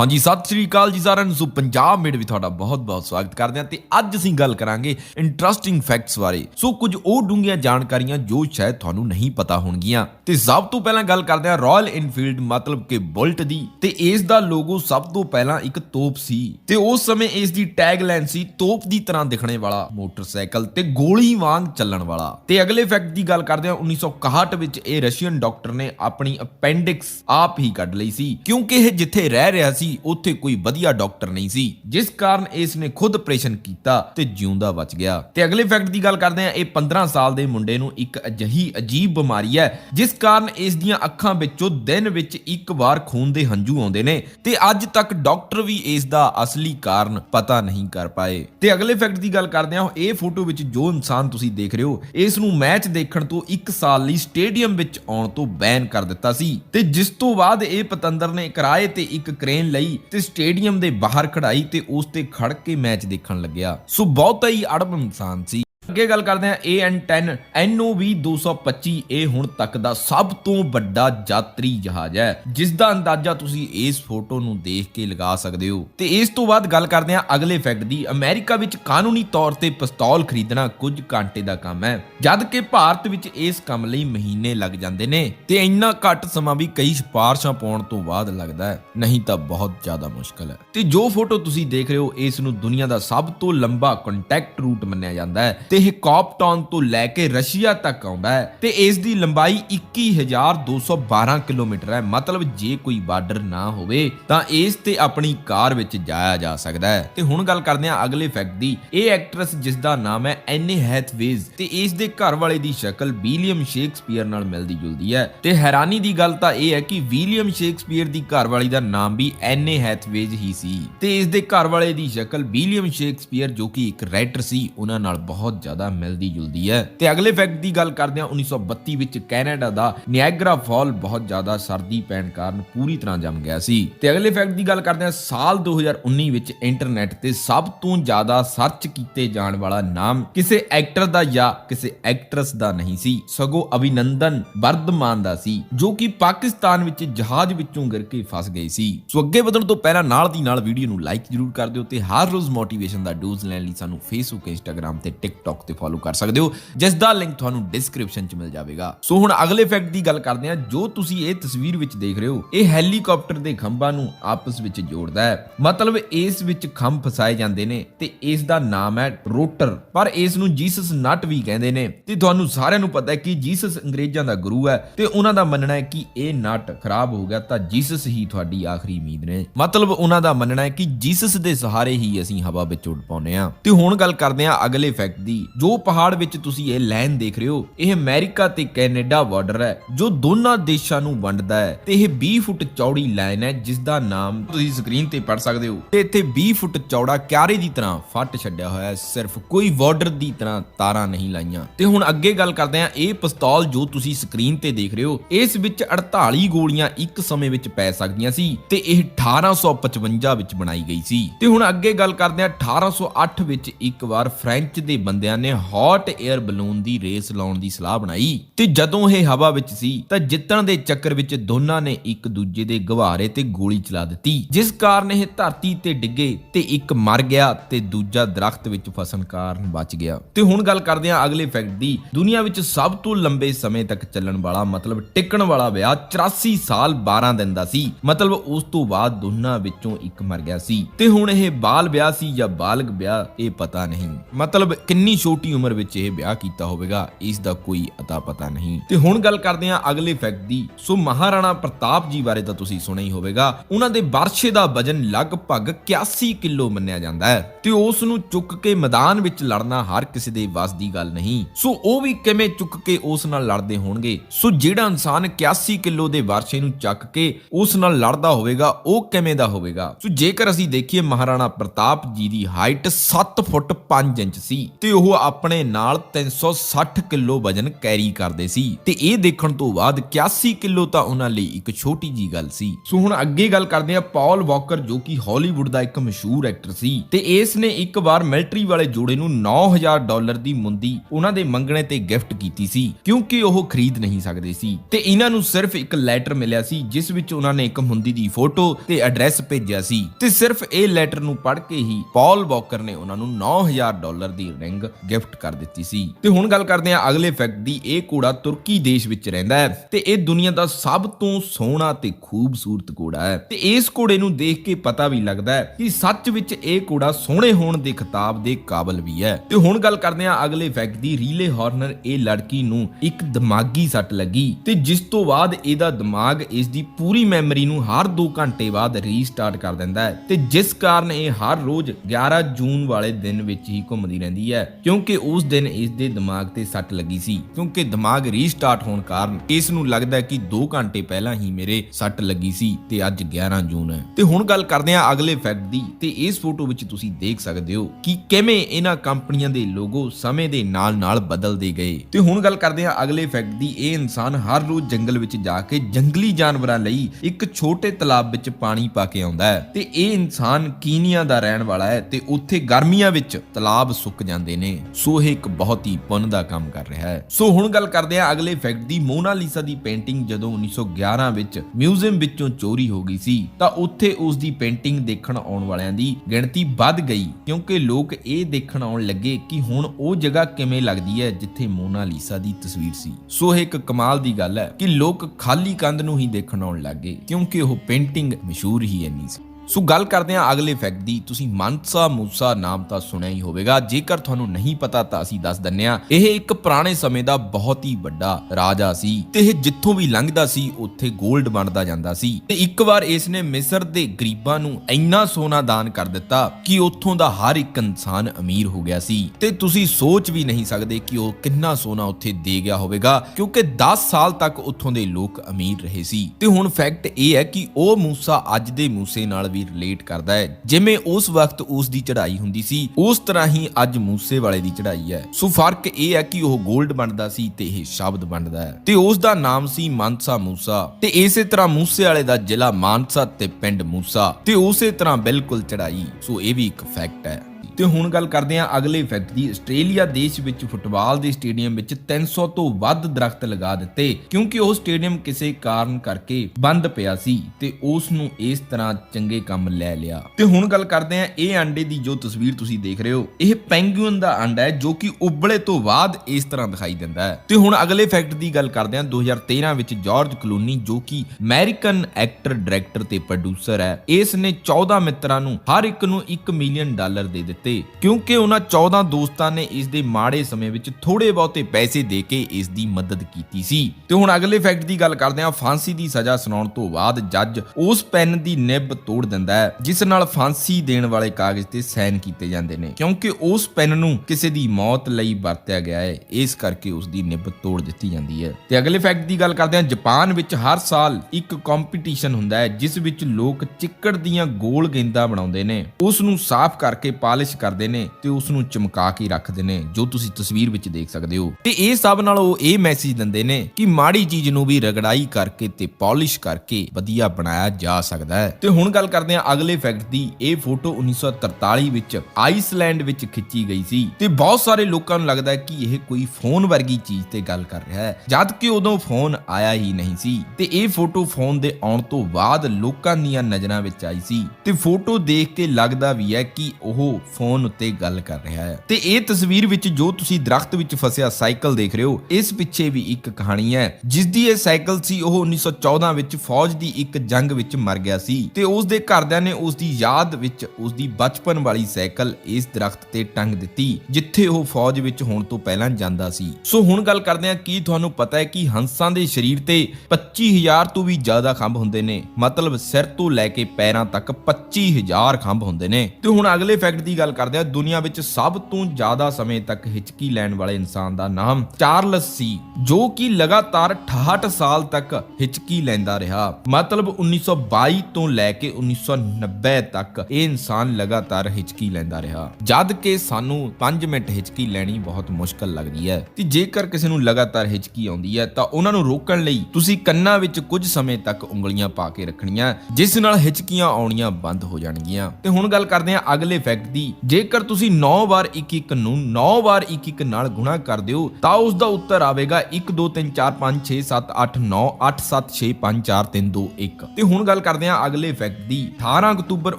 ਹਾਂਜੀ, ਸਤਿ ਸ੍ਰੀ ਅਕਾਲ ਜੀ ਸਾਰਿਆਂ ਨੂੰ। ਸੋ ਪੰਜਾਬ ਮੇਡ ਵੀ ਤੁਹਾਡਾ ਬਹੁਤ-ਬਹੁਤ ਸਵਾਗਤ ਕਰਦੇ ਹਾਂ ਤੇ ਅੱਜ ਅਸੀਂ ਗੱਲ ਕਰਾਂਗੇ ਇੰਟਰਸਟਿੰਗ ਫੈਕਟਸ ਬਾਰੇ। ਸੋ ਕੁਝ ਉਹ ਡੂੰਘੀਆਂ ਜਾਣਕਾਰੀਆਂ ਜੋ ਸ਼ਾਇਦ ਤੁਹਾਨੂੰ ਨਹੀਂ ਪਤਾ ਹੋਣਗੀਆਂ। ਤੇ ਸਭ ਤੋਂ ਪਹਿਲਾਂ ਗੱਲ ਕਰਦੇ ਹਾਂ ਰਾਇਲ ਇਨਫੀਲਡ ਮਤਲਬ ਕਿ ਬੁਲਟ ਦੀ। ਤੇ ਇਸ ਦਾ ਲੋਗੋ ਸਭ ਤੋਂ ਪਹਿਲਾਂ ਇੱਕ ਤੋਪ ਸੀ। ਤੇ ਉਸ ਸਮੇਂ ਇਸ ਦੀ ਟੈਗਲਾਈਨ ਸੀ, ਤੋਪ ਦੀ ਤਰ੍ਹਾਂ ਦਿਖਣੇ ਵਾਲਾ ਮੋਟਰਸਾਈਕਲ ਤੇ ਗੋਲੀ ਵਾਂਗ ਚੱਲਣ ਵਾਲਾ। ਤੇ ਅਗਲੇ ਫੈਕਟ ਦੀ ਗੱਲ ਕਰਦੇ ਹਾਂ 1961 ਵਿੱਚ ਇਹ ਰਸ਼ੀਅਨ ਡਾਕਟਰ ਨੇ ਆਪਣੀ ਅਪੈਂਡਿਕਸ ਆਪ ਹੀ ਕੱਢ ਲਈ ਸੀ। ਕਿਉਂਕਿ ਇਹ ਜਿੱਥੇ ਰਹਿ ਰਿਹਾ ਸੀ ਉੱਥੇ ਕੋਈ ਵਧੀਆ ਡਾਕਟਰ ਨਹੀਂ ਸੀ, ਜਿਸ ਕਾਰਨ ਇਸ ਨੇ ਖੁਦ ਆਪਰੇਸ਼ਨ ਕੀਤਾ ਤੇ ਜਿਉਂਦਾ ਬਚ ਗਿਆ। ਤੇ ਅਗਲੇ ਫੈਕਟ ਦੀ ਗੱਲ ਕਰਦੇ ਹਾਂ, ਇਹ 15 ਸਾਲ ਦੇ ਮੁੰਡੇ ਨੂੰ ਇੱਕ ਅਜਿਹੀ ਅਜੀਬ ਬਿਮਾਰੀ ਹੈ, ਜਿਸ ਕਾਰਨ ਇਸ ਦੀਆਂ ਅੱਖਾਂ ਵਿੱਚੋਂ ਦਿਨ ਵਿੱਚ ਇੱਕ ਵਾਰ ਖੂਨ ਦੇ ਹੰਝੂ ਆਉਂਦੇ ਨੇ ਤੇ ਅੱਜ ਤੱਕ ਡਾਕਟਰ ਵੀ ਇਸ ਦਾ ਅਸਲੀ ਕਾਰਨ ਪਤਾ ਨਹੀਂ ਕਰ ਪਾਏ। ਤੇ ਅਗਲੇ ਫੈਕਟ ਦੀ ਗੱਲ ਕਰਦੇ ਹਾਂ, ਇਹ ਫੋਟੋ ਵਿੱਚ ਜੋ ਇਨਸਾਨ ਤੁਸੀਂ ਦੇਖ ਰਹੇ ਹੋ ਇਸ ਨੂੰ ਮੈਚ ਦੇਖਣ ਤੋਂ 1 ਸਾਲ ਲਈ ਸਟੇਡੀਅਮ ਵਿੱਚ ਆਉਣ ਤੋਂ ਬੈਨ ਕਰ ਦਿੱਤਾ ਸੀ। ਤੇ ਜਿਸ ਤੋਂ ਬਾਅਦ ਇਹ ਪਤੰਦਰ ਨੇ ਕਿਰਾਏ ਤੇ ਇੱਕ ਕ੍ਰੇਨ ਲਈ ਤੇ ਸਟੇਡੀਅਮ ਦੇ ਬਾਹਰ ਖੜਾਈ ਤੇ ਉਸ ਤੇ ਖੜ ਕੇ ਮੈਚ ਦੇਖਣ ਲੱਗਿਆ। ਸੋ ਬਹੁਤਾ ਹੀ ਅੜਬ ਇਨਸਾਨ ਸੀ। ਅੱਗੇ ਗੱਲ ਕਰਦੇ ਹਾਂ AN10 NOV 225 ਇਹ ਹੁਣ ਤੱਕ ਦਾ ਸਭ ਤੋਂ ਵੱਡਾ ਯਾਤਰੀ ਜਹਾਜ਼ ਹੈ। ਜਿਸ ਦਾ ਅੰਦਾਜ਼ਾ ਤੁਸੀਂ ਇਸ ਫੋਟੋ ਨੂੰ ਦੇਖ ਕੇ ਲਗਾ ਸਕਦੇ ਹੋ। ਤੇ ਇਸ ਤੋਂ ਬਾਅਦ ਗੱਲ ਕਰਦੇ ਹਾਂ ਅਗਲੇ ਫੈਕਟ ਦੀ। ਅਮਰੀਕਾ ਵਿੱਚ ਕਾਨੂੰਨੀ ਤੌਰ ਤੇ ਪਿਸਤੌਲ ਖਰੀਦਣਾ ਕੁਝ ਘੰਟੇ ਦਾ ਕੰਮ ਹੈ। ਜਦ ਕਿ ਭਾਰਤ ਵਿੱਚ ਇਸ ਕੰਮ ਲਈ ਮਹੀਨੇ ਲੱਗ ਜਾਂਦੇ ਨੇ। ਤੇ ਇੰਨਾ ਘੱਟ ਸਮਾਂ ਵੀ ਕਈ ਸਿਫਾਰਸ਼ਾਂ ਪਾਉਣ ਤੋਂ ਬਾਅਦ ਲੱਗਦਾ ਹੈ। ਨਹੀਂ ਤਾਂ ਬਹੁਤ ਜ਼ਿਆਦਾ ਮੁਸ਼ਕਲ ਹੈ। ਤੇ ਜੋ ਫੋਟੋ ਤੁਸੀਂ ਦੇਖ ਰਹੇ ਹੋ, ਇਸ ਨੂੰ ਦੁਨੀਆ ਦਾ ਸਭ ਤੋਂ ਲੰਬਾ ਕੰਟੈਕਟ ਰੂਟ ਮੰਨਿਆ ਜਾਂਦਾ ਹੈ। ਤੇ ਇਹ ਕਾਪਟਾਊਨ ਤੋਂ ਲੈ ਕੇ ਰਸ਼ੀਆ ਤੱਕ ਆਉਂਦਾ ਹੈ ਤੇ ਇਸ ਦੀ ਲੰਬਾਈ 21212 ਕਿਲੋਮੀਟਰ ਹੈ। ਮਤਲਬ ਜੇ ਕੋਈ ਬਾਰਡਰ ਨਾ ਹੋਵੇ ਤਾਂ ਇਸ ਤੇ ਆਪਣੀ ਕਾਰ ਵਿੱਚ ਜਾਇਆ ਜਾ ਸਕਦਾ ਹੈ। ਤੇ ਹੁਣ ਗੱਲ ਕਰਦੇ ਹਾਂ ਅਗਲੇ ਫੈਕਟ ਦੀ। ਇਹ ਐਕਟਰੈਸ ਜਿਸ ਦਾ ਨਾਮ ਹੈ ਐਨੇ ਹੈਥਵੇਜ਼ ਤੇ ਇਸ ਦੇ ਘਰ ਵਾਲੇ ਦੀ ਸ਼ਕਲ ਵਿਲੀਅਮ ਸ਼ੇਕਸਪੀਅਰ ਨਾਲ ਮਿਲਦੀ ਜੁਲਦੀ ਹੈ। ਤੇ ਹੈਰਾਨੀ ਦੀ ਗੱਲ ਤਾਂ ਇਹ ਹੈ ਕਿ ਵਿਲੀਅਮ ਸ਼ੇਕਸਪੀਅਰ ਦੀ ਘਰ ਵਾਲੀ ਦਾ ਨਾਮ ਵੀ ਐਨੇ ਹੈਥਵੇਜ਼ ਹੀ ਸੀ। ਤੇ ਇਸ ਦੇ ਘਰ ਵਾਲੇ ਦੀ ਸ਼ਕਲ ਵਿਲੀਅਮ ਸ਼ੇਕਸਪੀਅਰ ਜੋ ਕਿ ਇੱਕ ਰਾਈਟਰ ਸੀ, ਉਹਨਾਂ ਨਾਲ ਬਹੁਤ ਜ਼ਿਆਦਾ ਮਿਲਦੀ ਜੁਲਦੀ ਹੈ। ਤੇ ਅਗਲੇ ਫੈਕਟ ਦੀ ਗੱਲ ਕਰਦੇ ਹਾਂ 1932 ਵਿੱਚ ਕੈਨੇਡਾ ਦਾ ਨਿਆਗਰਾ ਫਾਲ ਬਹੁਤ ਜ਼ਿਆਦਾ ਸਰਦੀ ਪੈਣ ਕਾਰਨ ਪੂਰੀ ਤਰ੍ਹਾਂ ਜੰਮ ਗਿਆ ਸੀ। ਤੇ ਅਗਲੇ ਫੈਕਟ ਦੀ ਗੱਲ ਕਰਦੇ ਹਾਂ, ਸਾਲ 2019 ਵਿੱਚ ਇੰਟਰਨੈਟ ਤੇ ਸਭ ਤੋਂ ਜ਼ਿਆਦਾ ਸਰਚ ਕੀਤੇ ਜਾਣ ਵਾਲਾ ਨਾਮ ਕਿਸੇ ਐਕਟਰ ਦਾ ਜਾਂ ਕਿਸੇ ਐਕਟਰਸ ਦਾ ਨਹੀਂ ਸੀ। ਸਗੋਂ ਅਭਿਨੰਦਨ ਵਰਧਮਾਨ ਦਾ ਸੀ, ਜੋ ਕਿ ਪਾਕਿਸਤਾਨ ਵਿੱਚ ਜਹਾਜ਼ ਵਿੱਚੋਂ ਗਿਰ ਕੇ ਫਸ ਗਏ ਸੀ। ਸੋ ਅੱਗੇ ਵਧਣ ਤੋਂ ਪਹਿਲਾਂ ਨਾਲ ਦੀ ਨਾਲ ਵੀਡੀਓ ਨੂੰ ਲਾਈਕ ਜਰੂਰ ਕਰ ਦਿਓ ਤੇ ਹਰ ਰੋਜ਼ ਮੋਟੀਵੇਸ਼ਨ ਦਾ ਡੋਜ਼ ਲੈਣ ਲਈ ਸਾਨੂੰ ਫੇਸਬੁੱਕ ਇੰਸਟਾਗ੍ਰam ਤੇ ਟਿਕਟੌਕ ਤੇ ਫੋਲੋ ਕਰ ਸਕਦੇ ਹੋ, ਜਿਸ ਦਾ ਲਿੰਕ ਤੁਹਾਨੂੰ ਡਿਸਕ੍ਰਿਪਸ਼ਨ 'ਚ ਮਿਲ ਜਾਵੇਗਾ। ਸੋ ਹੁਣ ਅਗਲੇ ਫੈਕਟ ਦੀ ਗੱਲ ਕਰਦੇ ਹਾਂ, ਜੋ ਤੁਸੀਂ ਇਹ ਤਸਵੀਰ ਵਿੱਚ ਦੇਖ ਰਹੇ ਹੋ, ਇਹ ਹੈਲੀਕਾਪਟਰ ਦੇ ਖੰਭਾਂ ਨੂੰ ਆਪਸ ਵਿੱਚ ਜੋੜਦਾ ਹੈ। ਮਤਲਬ ਇਸ ਵਿੱਚ ਖੰਭ ਫਸਾਏ ਜਾਂਦੇ ਨੇ ਤੇ ਇਸ ਦਾ ਨਾਮ ਹੈ ਰੋਟਰ। ਪਰ ਇਸ ਨੂੰ ਜੀਸਸ ਨਟ ਵੀ ਕਹਿੰਦੇ ਨੇ ਤੇ ਤੁਹਾਨੂੰ ਸਾਰਿਆਂ ਨੂੰ ਪਤਾ ਹੈ ਕਿ ਜੀਸਸ ਅੰਗਰੇਜ਼ਾਂ ਦਾ ਗੁਰੂ ਹੈ ਤੇ ਉਹਨਾਂ ਦਾ ਮੰਨਣਾ ਹੈ ਕਿ ਇਹ ਨਟ ਖਰਾਬ ਹੋ ਗਿਆ ਤਾਂ ਜੀਸਸ ਹੀ ਤੁਹਾਡੀ ਆਖਰੀ ਉਮੀਦ ਨੇ। ਮਤਲਬ ਉਹਨਾਂ ਦਾ ਮੰਨਣਾ ਹੈ ਕਿ ਜੀਸਸ ਦੇ ਸਹਾਰੇ ਹੀ ਅਸੀਂ ਹਵਾ ਵਿੱਚ ਉੱਡ ਪਾਉਨੇ ਆ ਤੇ ਹੁਣ ਗੱਲ ਕਰਦੇ ਆ ਅਗਲੇ ਫੈਕਟ ਦੀ ਜੋ ਪਹਾੜ ਵਿੱਚ ਤੁਸੀਂ ਇਹ ਲਾਈਨ ਦੇਖ ਰਹੇ ਹੋ, ਇਹ ਅਮਰੀਕਾ ਤੇ ਕੈਨੇਡਾ ਬਾਰਡਰ ਹੈ, ਜੋ ਦੋਨਾਂ ਦੇਸ਼ਾਂ ਨੂੰ ਵੰਡਦਾ ਹੈ ਤੇ ਇਹ 20 ਫੁੱਟ ਚੌੜੀ ਲਾਈਨ ਹੈ ਜਿਸ ਦਾ ਨਾਮ ਤੁਸੀਂ ਸਕਰੀਨ ਤੇ ਪੜ ਸਕਦੇ ਹੋ। ਤੇ ਇੱਥੇ 20 ਫੁੱਟ ਚੌੜਾ ਕਿਆਰੇ ਦੀ ਤਰ੍ਹਾਂ ਫੱਟ ਛੱਡਿਆ ਹੋਇਆ ਹੈ, ਸਿਰਫ ਕੋਈ ਬਾਰਡਰ ਦੀ ਤਰ੍ਹਾਂ ਤਾਰਾਂ ਨਹੀਂ ਲਾਈਆਂ। ਤੇ ਹੁਣ ਅੱਗੇ ਗੱਲ ਕਰਦੇ ਆ ਇਹ ਪਿਸਤੌਲ ਜੋ ਤੁਸੀਂ ਸਕਰੀਨ ਤੇ ਦੇਖ ਰਹੇ ਹੋ, ਇਸ ਵਿੱਚ 48 ਗੋਲੀਆਂ ਇੱਕ ਸਮੇਂ ਵਿੱਚ ਪੈ ਸਕਦੀਆਂ ਸੀ ਤੇ ਇਹ 1855 ਵਿੱਚ ਬਣਾਈ ਗਈ ਸੀ। ਤੇ ਹੁਣ ਅੱਗੇ ਗੱਲ ਕਰਦੇ ਆ 1808 ਵਿੱਚ ਇੱਕ ਵਾਰ ਫ੍ਰੈਂਚ ਦੇ ਬੰਦਿਆਂ ਨੇ ਹੌਟ 에ਅਰ ਬਲੂਨ ਦੀ ਰੇਸ ਲਾਉਣ ਦੀ ਸਲਾਹ ਬਣਾਈ ਤੇ ਜਦੋਂ ਇਹ ਹਵਾ ਵਿੱਚ ਸੀ ਤਾਂ ਜਿੱਤਣ ਦੇ ਚੱਕਰ ਵਿੱਚ ਦੋਨਾਂ ਨੇ ਇੱਕ ਦੂਜੇ ਦੇ ਗਵਾਰੇ ਤੇ ਗੋਲੀ ਚਲਾ ਦਿੱਤੀ, ਜਿਸ ਕਾਰਨ ਇਹ ਧਰਤੀ ਤੇ ਡਿੱਗੇ ਤੇ ਇੱਕ ਮਰ ਗਿਆ ਤੇ ਦੂਜਾ ਦਰਖਤ ਵਿੱਚ ਫਸਣ ਕਾਰਨ ਬਚ ਗਿਆ। ਤੇ ਹੁਣ ਗੱਲ ਕਰਦੇ ਹਾਂ ਅਗਲੇ ਫੈਕਟ ਦੀ। ਦੁਨੀਆ ਵਿੱਚ ਸਭ ਤੋਂ ਲੰਬੇ ਸਮੇਂ ਤੱਕ ਚੱਲਣ ਵਾਲਾ ਮਤਲਬ ਟਿਕਣ ਵਾਲਾ ਵਿਆਹ 84 ਸਾਲ 12 ਦਿਨ ਦਾ ਸੀ। ਮਤਲਬ ਉਸ ਤੋਂ ਬਾਅਦ ਦੋਨਾਂ ਵਿੱਚੋਂ ਇੱਕ ਮਰ ਗਿਆ ਸੀ। ਤੇ ਹੁਣ ਇਹ ਬਾਲ ਵਿਆਹ ਸੀ ਜਾਂ ਬਾਲਗ ਵਿਆਹ, ਇਹ ਪਤਾ ਨਹੀਂ। ਮਤਲਬ ਕਿੰਨੀ ਛੋਟੀ ਉਮਰ ਵਿੱਚ ਇਹ ਵਿਆਹ ਕੀਤਾ ਹੋਵੇਗਾ, ਇਸ ਦਾ ਕੋਈ ਅਤਾ ਪਤਾ ਨਹੀਂ। ਤੇ ਹੁਣ ਗੱਲ ਕਰਦੇ ਹਾਂ ਅਗਲੇ ਫੈਕਟ ਦੀ। ਸੋ ਮਹਾਰਾਣਾ ਪ੍ਰਤਾਪ ਜੀ ਬਾਰੇ ਤਾਂ ਤੁਸੀਂ ਸੁਣਿਆ ਹੀ ਹੋਵੇਗਾ। ਉਹਨਾਂ ਦੇ ਵਰਸ਼ੇ ਦਾ ਵਜਨ ਲਗਭਗ 81 ਕਿਲੋ ਮੰਨਿਆ ਜਾਂਦਾ ਹੈ। ਤੇ ਉਸ ਨੂੰ ਚੁੱਕ ਕੇ ਮੈਦਾਨ ਵਿੱਚ ਲੜਨਾ ਹਰ ਕਿਸੇ ਦੇ ਵੱਸ ਦੀ ਗੱਲ ਨਹੀਂ। ਸੋ ਉਹ ਵੀ ਕਿਵੇਂ ਚੁੱਕ ਕੇ ਉਸ ਨਾਲ ਲੜਦੇ ਹੋਣਗੇ? ਸੋ ਜਿਹੜਾ ਇਨਸਾਨ 81 ਕਿਲੋ ਦੇ ਵਰਸ਼ੇ ਨੂੰ ਚੱਕ ਕੇ ਉਸ ਨਾਲ ਲੜਦਾ ਹੋਵੇਗਾ, ਉਹ ਕਿਵੇਂ ਦਾ ਹੋਵੇਗਾ? ਸੋ ਜੇਕਰ ਅਸੀਂ ਦੇਖੀਏ ਮਹਾਰਾਣਾ ਪ੍ਰਤਾਪ ਜੀ ਦੀ ਹਾਈਟ 7 ਫੁੱਟ 5 ਇੰਚ ਸੀ, ਤੇ ਉਹ ਉਹ ਆਪਣੇ ਨਾਲ 360 ਕਿਲੋ ਵਜਨ ਕੈਰੀ ਕਰਦੇ ਸੀ ਤੇ ਇਹ ਦੇਖਣ ਤੋਂ ਬਾਅਦ 81 ਕਿਲੋ ਤਾਂ ਉਹਨਾਂ ਲਈ ਇੱਕ ਛੋਟੀ ਜੀ ਗੱਲ ਸੀ। ਸੋ ਹੁਣ ਅੱਗੇ ਗੱਲ ਕਰਦੇ ਹਾਂ ਪੌਲ ਵਾਕਰ ਜੋ ਕਿ ਹਾਲੀਵੁੱਡ ਦਾ ਇੱਕ ਮਸ਼ਹੂਰ ਐਕਟਰ ਸੀ ਤੇ ਇਸ ਨੇ ਇੱਕ ਵਾਰ ਮਿਲਟਰੀ ਵਾਲੇ ਜੋੜੇ ਨੂੰ 9000 ਡਾਲਰ ਦੀ ਮੁੰਦੀ ਉਹਨਾਂ ਦੇ ਮੰਗਣੇ ਤੇ ਗਿਫਟ ਕੀਤੀ ਸੀ ਕਿਉਂਕਿ ਉਹ ਖਰੀਦ ਨਹੀਂ ਸਕਦੇ ਸੀ ਤੇ ਇਹਨਾਂ ਨੂੰ ਸਿਰਫ ਇੱਕ ਲੈਟਰ ਮਿਲਿਆ ਸੀ ਜਿਸ ਵਿੱਚ ਉਹਨਾਂ ਨੇ ਇੱਕ ਮੁੰਦੀ ਦੀ ਫੋਟੋ ਤੇ ਐਡਰੈਸ ਭੇਜਿਆ ਸੀ ਤੇ ਸਿਰਫ ਇਹ ਲੈਟਰ ਨੂੰ ਪੜ੍ਹ ਕੇ ਹੀ ਪੌਲ ਵਾਕਰ ਨੇ ਉਹਨਾਂ ਨੂੰ 9000 ਡਾਲਰ ਦੀ ਰਿੰਗ ਗਿਫਟ ਕਰ ਦਿੱਤੀ ਸੀ। ਤੇ ਹੁਣ ਗੱਲ ਕਰਦੇ ਹਾਂ ਅਗਲੇ ਫੈਕਟ ਦੀ। ਇਹ ਘੋੜਾ ਤੁਰਕੀ ਦੇਸ਼ ਵਿੱਚ ਰਹਿੰਦਾ ਹੈ। ਤੇ ਇਹ ਦੁਨੀਆ ਦਾ ਸਭ ਤੋਂ ਸੋਹਣਾ ਤੇ ਖੂਬਸੂਰਤ ਘੋੜਾ ਹੈ। ਤੇ ਇਸ ਘੋੜੇ ਨੂੰ ਦੇਖ ਕੇ ਪਤਾ ਵੀ ਲੱਗਦਾ ਹੈ ਕਿ ਸੱਚ ਵਿੱਚ ਇਹ ਘੋੜਾ ਸੋਹਣੇ ਹੋਣ ਦੇ ਖਿਤਾਬ ਦੇ ਕਾਬਿਲ ਵੀ ਹੈ। ਤੇ ਹੁਣ ਗੱਲ ਕਰਦੇ ਹਾਂ ਅਗਲੇ ਫੈਕਟ ਦੀ। ਰੀਲੇ ਹਾਰਨਰ ਇਹ ਲੜਕੀ ਨੂੰ ਇੱਕ ਦਿਮਾਗੀ ਸੱਟ ਲੱਗੀ। ਤੇ ਜਿਸ ਤੋਂ ਬਾਅਦ ਇਹਦਾ ਦਿਮਾਗ ਇਸ ਦੀ ਪੂਰੀ ਮੈਮਰੀ ਨੂੰ ਹਰ 2 ਘੰਟੇ ਬਾਅਦ ਰੀਸਟਾਰਟ ਕਰ ਦਿੰਦਾ ਹੈ। ਤੇ ਜਿਸ ਕਾਰਨ ਇਹ ਹਰ ਰੋਜ਼ 11 ਜੂਨ ਵਾਲੇ ਦਿਨ ਵਿੱਚ ਹੀ ਘੁੰਮਦੀ ਰਹਿੰਦੀ ਹੈ। ਕਿਉਂਕਿ ਉਸ ਦਿਨ ਇਸ ਦੇ ਦਿਮਾਗ ਤੇ ਸੱਟ ਲੱਗੀ ਸੀ, ਕਿਉਂਕਿ ਦਿਮਾਗ ਰੀਸਟਾਰਟ ਹੋਣ ਕਾਰਨ ਇਸ ਨੂੰ ਲੱਗਦਾ ਕਿ 2 ਘੰਟੇ ਪਹਿਲਾਂ ਹੀ ਮੇਰੇ ਸੱਟ ਲੱਗੀ ਸੀ ਤੇ ਅੱਜ 11 ਜੂਨ ਹੈ। ਤੇ ਹੁਣ ਗੱਲ ਕਰਦੇ ਹਾਂ ਅਗਲੇ ਫੈਕਟ ਦੀ, ਤੇ ਇਸ ਫੋਟੋ ਵਿੱਚ ਤੁਸੀਂ ਦੇਖ ਸਕਦੇ ਹੋ ਕਿ ਕਿਵੇਂ ਇਹਨਾਂ ਕੰਪਨੀਆਂ ਦੇ ਲੋਗੋ ਸਮੇਂ ਦੇ ਨਾਲ-ਨਾਲ ਬਦਲਦੇ ਗਏ। ਤੇ ਹੁਣ ਗੱਲ ਕਰਦੇ ਹਾਂ ਅਗਲੇ ਫੈਕਟ ਦੀ, ਇਹ ਇਨਸਾਨ ਹਰ ਰੋਜ਼ ਜੰਗਲ ਵਿੱਚ ਜਾ ਕੇ ਜੰਗਲੀ ਜਾਨਵਰਾਂ ਲਈ ਇੱਕ ਛੋਟੇ ਤਲਾਬ ਵਿੱਚ ਪਾਣੀ ਪਾ ਕੇ ਆਉਂਦਾ ਹੈ। ਤੇ ਇਹ ਇਨਸਾਨ ਕੀਨੀਆ ਦਾ ਰਹਿਣ ਵਾਲਾ ਹੈ ਤੇ ਉੱਥੇ ਗਰਮੀਆਂ ਵਿੱਚ ਤਲਾਬ ਸੁੱਕ ਜਾਂਦੇ ਨੇ। ਸੋ ਇਹ ਇੱਕ ਬਹੁਤ ਹੀ ਪੁੰਨ ਦਾ ਕੰਮ ਕਰ ਰਿਹਾ ਹੈ। ਸੋ ਹੁਣ ਗੱਲ ਕਰਦੇ ਹਾਂ ਅਗਲੇ ਫੈਕਟ ਦੀ। ਮੋਨਾਲੀਸਾ ਦੀ ਪੇਂਟਿੰਗ ਜਦੋਂ 1911 ਵਿੱਚ ਮਿਊਜ਼ੀਅਮ ਵਿੱਚੋਂ ਚੋਰੀ ਹੋ ਗਈ ਸੀ, ਤਾਂ ਉੱਥੇ ਉਸ ਦੀ ਪੇਂਟਿੰਗ ਦੇਖਣ ਆਉਣ ਵਾਲਿਆਂ ਦੀ ਗਿਣਤੀ ਵੱਧ ਗਈ, ਕਿਉਂਕਿ ਲੋਕ ਇਹ ਦੇਖਣ ਆਉਣ ਲੱਗੇ ਕਿ ਹੁਣ ਉਹ ਜਗ੍ਹਾ ਕਿਵੇਂ ਲੱਗਦੀ ਹੈ ਜਿੱਥੇ ਮੋਨਾਲੀਸਾ ਦੀ ਤਸਵੀਰ ਸੀ। ਸੋ ਇਹ ਇੱਕ ਕਮਾਲ ਦੀ ਗੱਲ ਹੈ ਕਿ ਲੋਕ ਖਾਲੀ ਕੰਧ ਨੂੰ ਹੀ ਦੇਖਣ ਆਉਣ ਲੱਗੇ ਕਿਉਂਕਿ ਉਹ ਪੇਂਟਿੰਗ ਮਸ਼ਹੂਰ ਹੀ ਇੰਨੀ ਸੀ। ਸੋ ਗੱਲ ਕਰਦੇ ਹਾਂ ਅਗਲੇ ਫੈਕਟ ਦੀ। ਤੁਸੀਂ ਮਨਸਾ ਮੂਸਾ ਨਾਮ ਤਾਂ ਸੁਣਿਆ ਹੀ ਹੋਵੇਗਾ। ਜੇਕਰ ਤੁਹਾਨੂੰ ਨਹੀਂ ਪਤਾ ਤਾਂ ਅਸੀਂ ਦੱਸ ਦਿੰਨੇ ਆ ਇਹ ਇੱਕ ਪੁਰਾਣੇ ਸਮੇਂ ਦਾ ਬਹੁਤ ਹੀ ਵੱਡਾ ਰਾਜਾ ਸੀ ਤੇ ਇਹ ਜਿੱਥੋਂ ਵੀ ਲੰਘਦਾ ਸੀ, ਉੱਥੇ 골ਡ ਬਣਦਾ ਜਾਂਦਾ ਸੀ। ਤੇ ਇੱਕ ਵਾਰ ਇਸ ਨੇ ਮਿਸਰ ਦੇ ਗਰੀਬਾਂ ਨੂੰ ਇੰਨਾ ਸੋਨਾ ਦਾਨ ਕਰ ਦਿੱਤਾ ਕਿ ਉੱਥੋਂ ਦਾ ਹਰ ਇੱਕ ਇਨਸਾਨ ਅਮੀਰ ਹੋ ਗਿਆ ਸੀ। ਤੇ ਤੁਸੀਂ ਸੋਚ ਵੀ ਨਹੀਂ ਸਕਦੇ ਕਿ ਉਹ ਕਿੰਨਾ ਸੋਨਾ ਉੱਥੇ ਦੇ ਗਿਆ ਹੋਵੇਗਾ, ਕਿਉਂਕਿ 10 ਸਾਲ ਤੱਕ ਉੱਥੋਂ ਦੇ ਲੋਕ ਅਮੀਰ ਰਹੇ ਸੀ। ਤੇ ਹੁਣ ਫੈਕਟ ਇਹ ਹੈ ਕਿ ਉਹ ਮੂਸਾ ਅੱਜ ਦੇ ਮੂਸੇ ਨਾਲ ਵੀ ਰਿਲੇਟ ਕਰਦਾ ਹੈ। ਜਿਵੇਂ ਉਸ ਵਕਤ ਉਸ ਦੀ ਚੜ੍ਹਾਈ ਹੁੰਦੀ ਸੀ, ਉਸ ਤਰ੍ਹਾਂ ਹੀ ਅੱਜ ਮੂਸੇ ਵਾਲੇ ਦੀ ਚੜ੍ਹਾਈ ਹੈ। ਸੋ ਫ਼ਰਕ ਇਹ ਹੈ ਕਿ ਉਹ 골ਡ ਬਣਦਾ ਸੀ ਤੇ ਇਹ ਸ਼ਬਦ ਬਣਦਾ ਹੈ। ਤੇ ਉਸ ਦਾ ਨਾਮ ਸੀ ਮਾਨਸਾ ਮੂਸਾ। ਤੇ ਇਸੇ ਤਰ੍ਹਾਂ ਮੂਸੇ ਵਾਲੇ ਦਾ ਜ਼ਿਲ੍ਹਾ ਮਾਨਸਾ ਤੇ ਪਿੰਡ ਮੂਸਾ। ਤੇ ਉਸੇ ਤਰ੍ਹਾਂ ਬਿਲਕੁਲ ਚੜ੍ਹਾਈ। ਸੋ ਇਹ ਵੀ ਇੱਕ ਫੈਕਟ ਹੈ। ਤੇ ਹੁਣ ਗੱਲ ਕਰਦੇ ਹਾਂ ਅਗਲੇ ਫੈਕਟ ਦੀ। ਆਸਟ੍ਰੇਲੀਆ ਦੇਸ਼ ਵਿੱਚ ਫੁੱਟਬਾਲ ਦੇ ਸਟੇਡੀਅਮ ਵਿੱਚ 300 ਤੋਂ ਵੱਧ ਦਰਖਤ ਲਗਾ ਦਿੱਤੇ, ਕਿਉਂਕਿ ਉਹ ਸਟੇਡੀਅਮ ਕਿਸੇ ਕਾਰਨ ਕਰਕੇ ਬੰਦ ਪਿਆ ਸੀ ਤੇ ਉਸ ਨੂੰ ਇਸ ਤਰ੍ਹਾਂ ਚੰਗੇ ਕੰਮ ਲੈ ਲਿਆ। ਤੇ ਹੁਣ ਗੱਲ ਕਰਦੇ ਹਾਂ ਇਹ ਅੰਡੇ ਦੀ ਜੋ ਤਸਵੀਰ ਤੁਸੀਂ ਦੇਖ ਰਹੇ ਹੋ, ਇਹ ਪੈਂਗੂਇਨ ਦਾ ਅੰਡਾ ਹੈ ਜੋ ਕਿ ਉਬਲੇ ਤੋਂ ਬਾਅਦ ਇਸ ਤਰ੍ਹਾਂ ਦਿਖਾਈ ਦਿੰਦਾ ਹੈ। ਤੇ ਹੁਣ ਅਗਲੇ ਫੈਕਟ ਦੀ ਗੱਲ ਕਰਦੇ ਹਾਂ 2013 ਵਿੱਚ ਜਾਰਜ ਕਲੂਨੀ ਜੋ ਕਿ ਅਮਰੀਕਨ ਐਕਟਰ, ਡਾਇਰੈਕਟਰ ਤੇ ਪ੍ਰੋਡਿਊਸਰ ਹੈ, ਇਸ ਨੇ 14 ਮਿੱਤਰਾਂ ਨੂੰ ਹਰ ਇੱਕ ਨੂੰ 1 ਮਿਲੀਅਨ ਡਾਲਰ ਦੇ ਦਿੱਤੇ। ਕਿਉਂਕਿ ਉਹਨਾਂ 14 ਦੋਸਤਾਂ ਨੇ ਇਸ ਦੇ ਮਾੜੇ ਸਮੇਂ ਵਿੱਚ ਥੋੜੇ ਬਹੁਤੇ ਪੈਸੇ ਦੇ ਕੇ ਇਸ ਦੀ ਮਦਦ ਕੀਤੀ ਸੀ। ਤੇ ਹੁਣ ਅਗਲੇ ਫੈਕਟ ਦੀ ਗੱਲ ਕਰਦੇ ਹਾਂ। ਫਾਂਸੀ ਦੀ ਸਜ਼ਾ ਸੁਣਾਉਣ ਤੋਂ ਬਾਅਦ ਜੱਜ ਉਸ ਪੈਨ ਦੀ ਨਿੱਬ ਤੋੜ ਦਿੰਦਾ ਹੈ, ਜਿਸ ਨਾਲ ਫਾਂਸੀ ਦੇਣ ਵਾਲੇ ਕਾਗਜ਼ ਤੇ ਸਾਈਨ ਕੀਤੇ ਜਾਂਦੇ ਨੇ। ਕਿਉਂਕਿ ਉਸ ਪੈਨ ਨੂੰ ਕਿਸੇ ਦੀ ਮੌਤ ਲਈ ਵਰਤਿਆ ਗਿਆ ਹੈ, ਇਸ ਕਰਕੇ ਉਸ ਦੀ ਨਿੱਬ ਤੋੜ ਦਿੱਤੀ ਜਾਂਦੀ ਹੈ। ਤੇ ਅਗਲੇ ਫੈਕਟ ਦੀ ਗੱਲ ਕਰਦੇ ਹਾਂ। ਜਾਪਾਨ ਵਿੱਚ ਹਰ ਸਾਲ ਇੱਕ ਕੰਪੀਟੀਸ਼ਨ ਹੁੰਦਾ ਹੈ, ਜਿਸ ਵਿੱਚ ਲੋਕ ਚਿੱਕੜ ਦੀਆਂ ਗੋਲ ਗੇਂਦਾਂ ਬਣਾਉਂਦੇ ਨੇ। ਉਸ ਨੂੰ ਸਾਫ਼ ਕਰਕੇ ਪਾਲਿਸ਼ ਕਰਦੇ ਨੇ ਤੇ ਉਸ ਨੂੰ ਚਮਕਾ ਕੇ ਰੱਖਦੇ ਨੇ, ਜੋ ਤੁਸੀਂ ਤਸਵੀਰ ਵਿੱਚ ਦੇਖ ਸਕਦੇ ਹੋ। ਤੇ ਇਹ ਸਭ ਨਾਲ ਉਹ ਇਹ ਮੈਸੇਜ ਦਿੰਦੇ ਨੇ ਕਿ ਮਾੜੀ ਚੀਜ਼ ਨੂੰ ਵੀ ਰਗੜਾਈ ਕਰਕੇ ਤੇ ਪਾਲਿਸ਼ ਕਰਕੇ ਵਧੀਆ ਬਣਾਇਆ ਜਾ ਸਕਦਾ ਹੈ। ਤੇ ਹੁਣ ਗੱਲ ਕਰਦੇ ਹਾਂ ਅਗਲੇ ਫੈਕਟ ਦੀ। ਇਹ ਫੋਟੋ 1943 ਵਿੱਚ ਆਈਸਲੈਂਡ ਵਿੱਚ ਖਿੱਚੀ ਗਈ ਸੀ। ਤੇ ਬਹੁਤ ਸਾਰੇ ਲੋਕਾਂ ਨੂੰ ਲੱਗਦਾ ਹੈ ਕਿ ਇਹ ਕੋਈ ਫੋਨ ਵਰਗੀ ਚੀਜ਼ ਤੇ ਗੱਲ ਕਰ ਰਿਹਾ ਹੈ। ਜਦ ਕਿ ਉਦੋਂ ਫੋਨ ਆਇਆ ਹੀ ਨਹੀਂ ਸੀ। ਤੇ ਇਹ ਫੋਟੋ ਫੋਨ ਦੇ ਆਉਣ ਤੋਂ ਬਾਅਦ ਲੋਕਾਂ ਦੀਆਂ ਨਜ਼ਰਾਂ ਵਿੱਚ ਆਈ ਸੀ। ਤੇ ਫੋਟੋ ਦੇਖ ਕੇ ਲੱਗਦਾ ਵੀ ਹੈ ਕਿ ਉਹ ਫੋਨ ਉੱਤੇ ਗੱਲ ਕਰ ਰਿਹਾ ਹੈ। ਤੇ ਇਹ ਤਸਵੀਰ ਵਿੱਚ ਜੋ ਤੁਸੀਂ ਦਰਖਤ ਵਿੱਚ ਫਸਿਆ ਸਾਈਕਲ ਦੇਖ ਰਹੇ ਹੋ, ਇਸ ਪਿੱਛੇ ਵੀ ਇੱਕ ਕਹਾਣੀ ਹੈ ਜਿਸ ਦੀ ਇਹ ਸਾਈਕਲ ਸੀ, ਉਹ 1914 ਵਿੱਚ ਫੌਜ ਦੀ ਇੱਕ ਜੰਗ ਵਿੱਚ ਮਰ ਗਿਆ ਸੀ। ਤੇ ਉਸ ਦੇ ਘਰਦਿਆਂ ਨੇ ਉਸ ਦੀ ਯਾਦ ਵਿੱਚ ਉਸ ਦੀ ਬਚਪਨ ਵਾਲੀ ਸਾਈਕਲ ਇਸ ਦਰਖਤ ਤੇ ਟੰਗ ਦਿੱਤੀ, ਜਿੱਥੇ ਉਹ ਫੌਜ ਵਿੱਚ ਹੋਣ ਤੋਂ ਪਹਿਲਾਂ ਜਾਂਦਾ ਸੀ। ਸੋ ਹੁਣ ਗੱਲ ਕਰਦੇ ਹਾਂ, ਕੀ ਤੁਹਾਨੂੰ ਪਤਾ ਹੈ ਕਿ ਹੰਸਾਂ ਦੇ ਸਰੀਰ ਤੇ 25000 ਤੋਂ ਵੀ ਜ਼ਿਆਦਾ ਖੰਭ ਹੁੰਦੇ ਨੇ। ਮਤਲਬ ਸਿਰ ਤੋਂ ਲੈ ਕੇ ਪੈਰਾਂ ਤੱਕ 25000 ਖੰਭ ਹੁੰਦੇ ਨੇ। ਤੇ ਹੁਣ ਅਗਲੇ ਫੈਕਟ ਦੀ ਦੀ ਗੱਲ ਕਰਦੇ ਹਾਂ ਦੁਨੀਆ ਵਿੱਚ ਸਭ ਤੋਂ ਜ਼ਿਆਦਾ ਸਮੇਂ ਤੱਕ ਹਿਚਕੀ ਲੈਣ ਵਾਲੇ ਇਨਸਾਨ ਦਾ ਨਾਮ ਚਾਰਲਸ ਸੀ, ਜੋ ਕਿ ਲਗਾਤਾਰ 68 ਸਾਲ ਤੱਕ ਹਿਚਕੀ ਲੈਂਦਾ ਰਿਹਾ। ਮਤਲਬ 1922 ਤੋਂ ਲੈ ਕੇ 1990 ਤੱਕ ਇਹ ਇਨਸਾਨ ਲਗਾਤਾਰ ਹਿਚਕੀ ਲੈਂਦਾ ਰਿਹਾ। ਜਦ ਕਿ ਸਾਨੂੰ 5 ਮਿੰਟ ਹਿਚਕੀ ਲੈਣੀ ਬਹੁਤ ਮੁਸ਼ਕਲ ਲੱਗਦੀ ਹੈ। ਤੇ ਜੇਕਰ ਕਿਸੇ ਨੂੰ ਲਗਾਤਾਰ ਹਿਚਕੀ ਆਉਂਦੀ ਹੈ, ਤਾਂ ਉਹਨਾਂ ਨੂੰ ਰੋਕਣ ਲਈ ਤੁਸੀਂ ਕੰਨਾਂ ਵਿੱਚ ਕੁਝ ਸਮੇਂ ਤੱਕ ਉਂਗਲੀਆਂ ਪਾ ਕੇ ਰੱਖਣੀਆਂ, ਜਿਸ ਨਾਲ ਹਿਚਕੀਆਂ ਆਉਣੀਆਂ ਬੰਦ ਹੋ ਜਾਣਗੀਆਂ। ਤੇ ਹੁਣ ਗੱਲ ਕਰਦੇ ਹਾਂ ਅਗਲੇ ਫੈਕਟ ਦੀ ਜੇਕਰ ਤੁਸੀਂ 9 ਵਾਰ 21 ਨੂੰ 9 ਵਾਰ 21 ਨਾਲ ਗੁਣਾ ਕਰ ਦਿਓ, ਤਾਂ ਉਸ ਦਾ ਉੱਤਰ ਆਵੇਗਾ 1 2 3 4 5 6 7 8 9 8 7 6 5 4 3 2 1 ਤੇ ਹੁਣ ਗੱਲ ਕਰਦੇ ਹਾਂ ਅਗਲੇ ਫੈਕਟ ਦੀ। 18 ਅਕਤੂਬਰ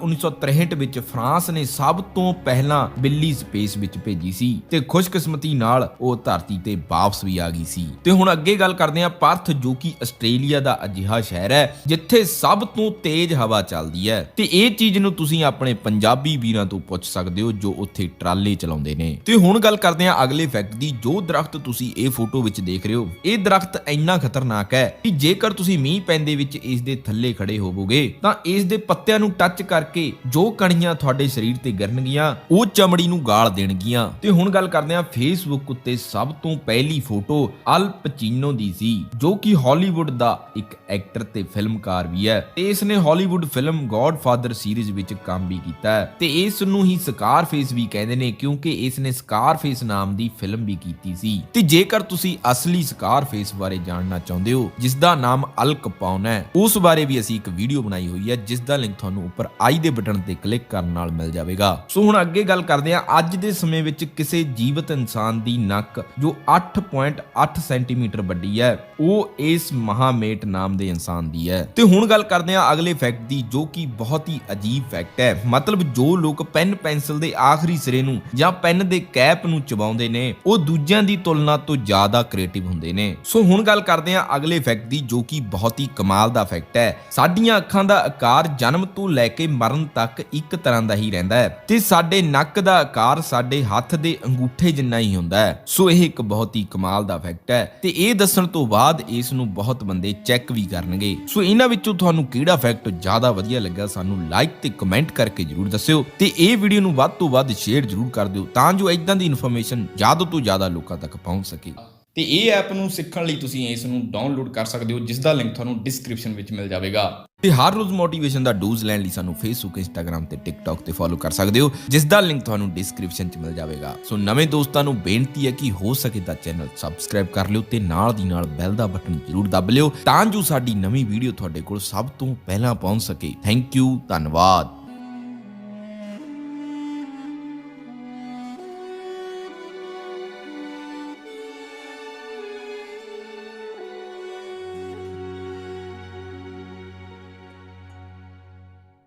1963 ਵਿੱਚ ਫਰਾਂਸ ਨੇ ਸਭ ਤੋਂ ਪਹਿਲਾਂ ਬਿੱਲੀ ਸਪੇਸ ਵਿੱਚ ਭੇਜੀ ਸੀ ਤੇ ਖੁਸ਼ਕਿਸਮਤੀ ਨਾਲ ਉਹ ਧਰਤੀ ਤੇ ਵਾਪਸ ਵੀ ਆ ਗਈ ਸੀ। ਤੇ ਹੁਣ ਅੱਗੇ ਗੱਲ ਕਰਦੇ ਹਾਂ ਪਰਥ, ਜੋ ਕਿ ਆਸਟ੍ਰੇਲੀਆ ਦਾ ਅਜਿਹਾ ਸ਼ਹਿਰ ਹੈ, ਜਿੱਥੇ ਸਭ ਤੋਂ ਤੇਜ਼ ਹਵਾ ਚੱਲਦੀ ਹੈ। ਤੇ ਇਹ ਚੀਜ਼ ਨੂੰ ਤੁਸੀਂ ਆਪਣੇ ਪੰਜਾਬੀ ਵੀਰਾਂ ਤੋਂ ਪੁੱਛ ਸਕਦੇ ਹੋ ਜੋ ਉੱਥੇ ਟਰਾਲੇ ਚਲਾਉਂਦੇ ਨੇ। ਤੇ ਹੁਣ ਗੱਲ ਕਰਦੇ ਹਾਂ ਅਗਲੇ ਫੈਕਟ ਦੀ, ਜੋ ਦਰਖਤ ਤੁਸੀਂ ਇਹ ਫੋਟੋ ਵਿੱਚ ਦੇਖ ਰਹੇ ਹੋ, ਇਹ ਦਰਖਤ ਇੰਨਾ ਖਤਰਨਾਕ ਹੈ ਕਿ ਜੇਕਰ ਤੁਸੀਂ ਮੀਂਹ ਪੈਂਦੇ ਵਿੱਚ ਇਸ ਦੇ ਥੱਲੇ ਖੜੇ ਹੋਵੋਗੇ, ਤਾਂ ਇਸ ਦੇ ਪੱਤਿਆਂ ਨੂੰ ਟੱਚ ਕਰਕੇ ਜੋ ਕਣੀਆਂ ਤੁਹਾਡੇ ਸਰੀਰ ਤੇ ਗਿਰਨਗੀਆਂ, ਉਹ ਚਮੜੀ ਨੂੰ ਗਾਲ ਦੇਣਗੀਆਂ। ਤੇ ਹੁਣ ਗੱਲ ਕਰਦੇ ਹਾਂ ਫੇਸਬੁੱਕ ਉੱਤੇ ਸਭ ਤੋਂ ਪਹਿਲੀ ਫੋਟੋ ਅਲ ਪਚੀਨੋ ਦੀ ਸੀ, ਜੋ ਕਿ ਹਾਲੀਵੁੱਡ ਦਾ ਇੱਕ ਐਕਟਰ ਤੇ ਫਿਲਮਕਾਰ ਵੀ ਹੈ। ਤੇ ਇਸ ਨੇ ਹਾਲੀਵੁੱਡ ਫਿਲਮ ਗॉडਫਾਦਰ ਸੀਰੀਜ਼ ਵਿੱਚ ਕੰਮ ਵੀ ਕੀਤਾ ਹੈ। ਤੇ ਇਸ ਨੂੰ ਹੀ ਸਕਾਰਫੇਸ ਵੀ ਕਹਿੰਦੇ ਨੇ, ਕਿਉਂਕਿ ਇਸ ਨੇ ਸਕਾਰਫੇਸ ਨਾਮ ਦੀ ਫਿਲਮ ਵੀ ਕੀਤੀ ਸੀ। ਤੇ ਜੇਕਰ ਤੁਸੀਂ ਅਸਲੀ ਸਕਾਰਫੇਸ ਬਾਰੇ ਜਾਣਨਾ ਚਾਹੁੰਦੇ ਹੋ ਜਿਸ ਦਾ ਨਾਮ ਅਲ ਕਪਾਉਨ ਹੈ, ਉਸ ਬਾਰੇ ਵੀ ਅਸੀਂ ਇੱਕ ਵੀਡੀਓ ਬਣਾਈ ਹੋਈ ਹੈ ਜਿਸ ਦਾ ਲਿੰਕ ਤੁਹਾਨੂੰ ਉੱਪਰ ਆਈ ਦੇ ਬਟਨ ਤੇ ਕਲਿੱਕ ਕਰਨ ਨਾਲ ਮਿਲ ਜਾਵੇਗਾ। ਸੋ ਹੁਣ ਅੱਗੇ ਗੱਲ ਕਰਦੇ ਹਾਂ, ਅੱਜ ਦੇ ਸਮੇਂ ਵਿੱਚ ਕਿਸੇ ਜੀਵਤ ਇਨਸਾਨ ਦੀ ਨੱਕ, ਜੋ 8.8 ਸੈਂਟੀਮੀਟਰ ਵੱਡੀ ਹੈ, ਉਹ ਇਸ ਮਹਾਮੇਟ ਨਾਮ ਦੇ ਇਨਸਾਨ ਦੀ ਹੈ। ਤੇ ਹੁਣ ਗੱਲ ਕਰਦੇ ਹਾਂ ਅਗਲੇ ਫੈਕਟ ਦੀ, ਜੋ ਕਿ ਬਹੁਤ ਹੀ ਅਜੀਬ ਫੈਕਟ ਹੈ। ਮਤਲਬ ਜੋ ਲੋਕ ਪੈਨ ਪੈਨਸ ਪੈਨਸਲ ਦੇ ਆਖਰੀ ਸਿਰੇ ਨੂੰ ਜਾਂ ਪੈਨ ਦੇ ਕੈਪ ਨੂੰ ਚਬਾਉਂਦੇ ਨੇ, ਉਹ ਦੂਜਿਆਂ ਦੀ ਤੁਲਨਾ ਤੋਂ ਜ਼ਿਆਦਾ ਕ੍ਰੀਏਟਿਵ ਹੁੰਦੇ ਨੇ। ਸੋ ਹੁਣ ਗੱਲ ਕਰਦੇ ਹਾਂ ਅਗਲੇ ਫੈਕਟ ਦੀ, ਜੋ ਕਿ ਬਹੁਤ ਹੀ ਕਮਾਲ ਦਾ ਫੈਕਟ ਹੈ। ਸਾਡੀਆਂ ਅੱਖਾਂ ਦਾ ਆਕਾਰ ਜਨਮ ਤੋਂ ਲੈ ਕੇ ਮਰਨ ਤੱਕ ਇੱਕ ਤਰ੍ਹਾਂ ਦਾ ਹੀ ਰਹਿੰਦਾ ਹੈ। ਤੇ ਸਾਡੇ ਨੱਕ ਦਾ ਆਕਾਰ ਸਾਡੇ ਹੱਥ ਦੇ ਅੰਗੂਠੇ ਜਿੰਨਾ ਹੀ ਹੁੰਦਾ ਹੈ, ਸੋ ਇਹ ਇੱਕ ਬਹੁਤ ਹੀ ਕਮਾਲ ਦਾ ਫੈਕਟ ਹੈ। ਤੇ ਇਹ ਦੱਸਣ ਤੋਂ ਬਾਅਦ ਇਸ ਨੂੰ ਬਹੁਤ ਬੰਦੇ ਚੈੱਕ ਵੀ ਕਰਨਗੇ। ਸੋ ਇਹਨਾਂ ਵਿੱਚੋਂ ਤੁਹਾਨੂੰ ਕਿਹੜਾ ਫੈਕਟ ਜ਼ਿਆਦਾ ਵਧੀਆ ਲੱਗਾ ਸਾਨੂੰ ਲਾਈਕ ਤੇ ਕਮੈਂਟ ਕਰਕੇ ਜਰੂਰ ਦੱਸਿਓ। ਤੇ ਇਹ ਵੀਡੀਓ ਨੂੰ ਵੱਧ ਤੋਂ ਵੱਧ ਸ਼ੇਅਰ ਜਰੂਰ ਕਰ ਦਿਓ ਤਾਂ ਜੋ ਇਦਾਂ ਦੀ ਇਨਫੋਰਮੇਸ਼ਨ ਜ਼ਿਆਦਾ ਤੋਂ ਜ਼ਿਆਦਾ ਲੋਕਾਂ ਤੱਕ ਪਹੁੰਚ ਸਕੇ। ਤੇ ਇਹ ਐਪ ਨੂੰ ਸਿੱਖਣ ਲਈ ਤੁਸੀਂ ਇਸ ਨੂੰ ਡਾਊਨਲੋਡ ਕਰ ਸਕਦੇ ਹੋ ਜਿਸ ਦਾ ਲਿੰਕ ਤੁਹਾਨੂੰ ਡਿਸਕ੍ਰਿਪਸ਼ਨ ਵਿੱਚ ਮਿਲ ਜਾਵੇਗਾ। ਤੇ ਹਰ ਰੋਜ਼ ਮੋਟੀਵੇਸ਼ਨ ਦਾ ਡੋਜ਼ ਲੈਣ ਲਈ ਸਾਨੂੰ ਫੇਸਬੁੱਕ ਇੰਸਟਾਗ੍ਰam ਤੇ ਟਿਕਟੌਕ ਤੇ ਫੋਲੋ ਕਰ ਸਕਦੇ ਹੋ ਜਿਸ ਦਾ ਲਿੰਕ ਤੁਹਾਨੂੰ ਡਿਸਕ੍ਰਿਪਸ਼ਨ 'ਚ ਮਿਲ ਜਾਵੇਗਾ। ਸੋ ਨਵੇਂ ਦੋਸਤਾਂ ਨੂੰ ਬੇਨਤੀ ਹੈ ਕਿ ਹੋ ਸਕੇ ਤਾਂ ਚੈਨਲ ਸਬਸਕ੍ਰਾਈਬ ਕਰ ਲਿਓ ਤੇ ਨਾਲ ਦੀ ਨਾਲ ਬੈਲ ਦਾ ਬਟਨ ਜ਼ਰੂਰ ਦਬ ਲਿਓ ਤਾਂ ਜੋ ਸਾਡੀ ਨਵੀਂ ਵੀਡੀਓ ਤੁਹਾਡੇ ਕੋਲ ਸਭ ਤੋਂ ਪਹਿਲਾਂ ਪਹੁੰਚ ਸਕੇ। ਥੈਂਕ ਯੂ ਧੰਨਵਾਦ।